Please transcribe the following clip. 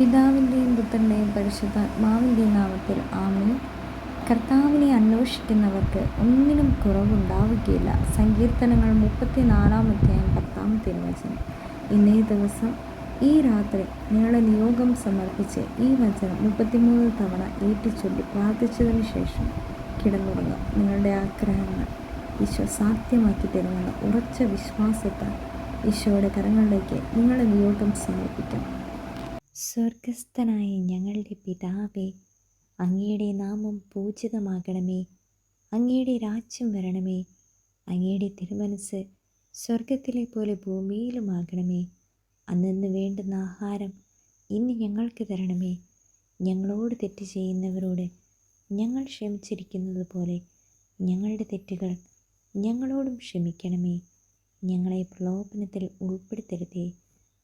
പിതാവിന്റെയും പുത്രന്റെയും പരിശുദ്ധാത്മാവിന്റെയും നാമത്തിൽ ആമീൻ. കർത്താവിനെ അന്വേഷിക്കുന്നവർക്ക് ഒന്നിനും കുറവുണ്ടാവുകയില്ല. സങ്കീർത്തനങ്ങൾ മുപ്പത്തി നാലാമത്തെയും പത്താം തിരുവചനം. ഇന്നേ ദിവസം ഈ രാത്രി നിങ്ങളുടെ നിയോഗം സമർപ്പിച്ച് ഈ വചനം മുപ്പത്തിമൂന്ന് തവണ ഏറ്റുചൊല്ലി പ്രാർത്ഥിച്ചതിന് ശേഷം കിടന്നുറങ്ങും നിങ്ങളുടെ ആഗ്രഹങ്ങൾ ഈശോ സാധ്യമാക്കി തരുമെന്ന ഉറച്ച വിശ്വാസത്താൽ ഈശോയുടെ കരങ്ങളിലേക്ക് നിങ്ങളുടെ നിയോഗം സമർപ്പിക്കാം. സ്വർഗസ്ഥനായ ഞങ്ങളുടെ പിതാവേ അങ്ങയുടെ നാമം പൂജിതമാകണമേ. അങ്ങയുടെ രാജ്യം വരണമേ. അങ്ങയുടെ തിരുമനസ് സ്വർഗത്തിലെ പോലെ ഭൂമിയിലുമാകണമേ അന്നു വേണ്ടുന്ന ആഹാരം ഇന്ന് ഞങ്ങൾക്ക് തരണമേ. ഞങ്ങളോട് തെറ്റ് ചെയ്യുന്നവരോട് ഞങ്ങൾ ക്ഷമിച്ചിരിക്കുന്നത് പോലെ ഞങ്ങളുടെ തെറ്റുകൾ ഞങ്ങളോടും ക്ഷമിക്കണമേ. ഞങ്ങളെ പ്രലോഭനത്തിൽ ഉൾപ്പെടുത്തരുതേ.